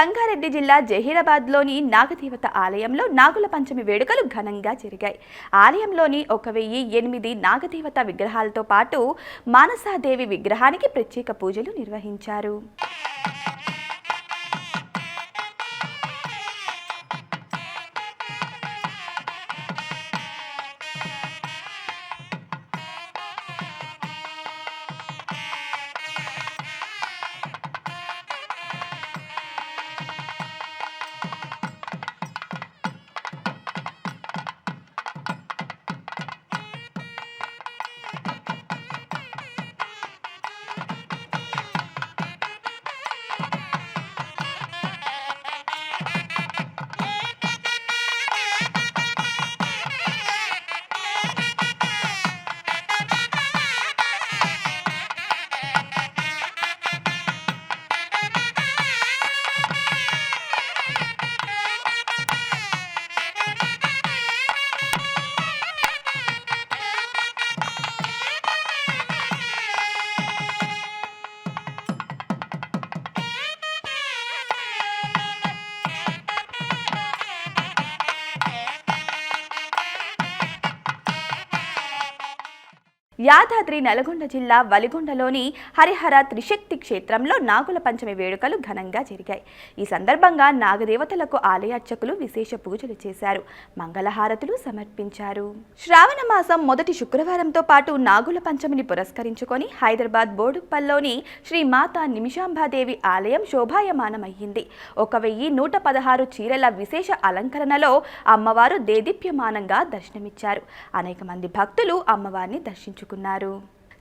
సంగారెడ్డి జిల్లా జహీరాబాద్లోని నాగదేవత ఆలయంలో నాగుల పంచమి వేడుకలు ఘనంగా జరిగాయి. ఆలయంలోని ఒక వెయ్యి ఎనిమిది నాగదేవత విగ్రహాలతో పాటు మానసాదేవి విగ్రహానికి ప్రత్యేక పూజలు నిర్వహించారు. యాదాద్రి నల్గొండ జిల్లా వలిగొండలోని హరిహర త్రిశక్తి క్షేత్రంలో నాగుల పంచమి వేడుకలు ఘనంగా జరిగాయి. ఈ సందర్భంగా నాగదేవతలకు ఆలయార్చకులు విశేష పూజలు చేశారు. మంగళహారతులు సమర్పించారు. శ్రావణ మాసం మొదటి శుక్రవారంతో పాటు నాగుల పంచమిని పురస్కరించుకొని హైదరాబాద్ బోడుప్పల్లోని శ్రీ మాతా నిమిషాంబాదేవి ఆలయం శోభాయమానమయ్యింది. ఒక వెయ్యి నూట పదహారు చీరల విశేష అలంకరణలో అమ్మవారు దేదీప్యమానంగా దర్శనమిచ్చారు. అనేక మంది భక్తులు అమ్మవారిని దర్శించుకున్నారు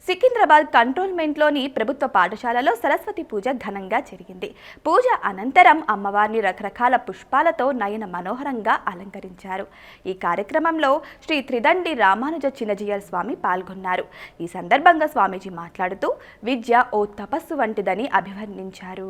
సికింద్రాబాద్ కంటోన్మెంట్లోని ప్రభుత్వ పాఠశాలలో సరస్వతి పూజ ఘనంగా జరిగింది. పూజ అనంతరం అమ్మవారిని రకరకాల పుష్పాలతో నయన మనోహరంగా అలంకరించారు. ఈ కార్యక్రమంలో శ్రీ త్రిదండి రామానుజ చిన్నజీయర్ స్వామి పాల్గొన్నారు. ఈ సందర్భంగా స్వామీజీ మాట్లాడుతూ విద్య ఓ తపస్సు వంటిదని అభివర్ణించారు.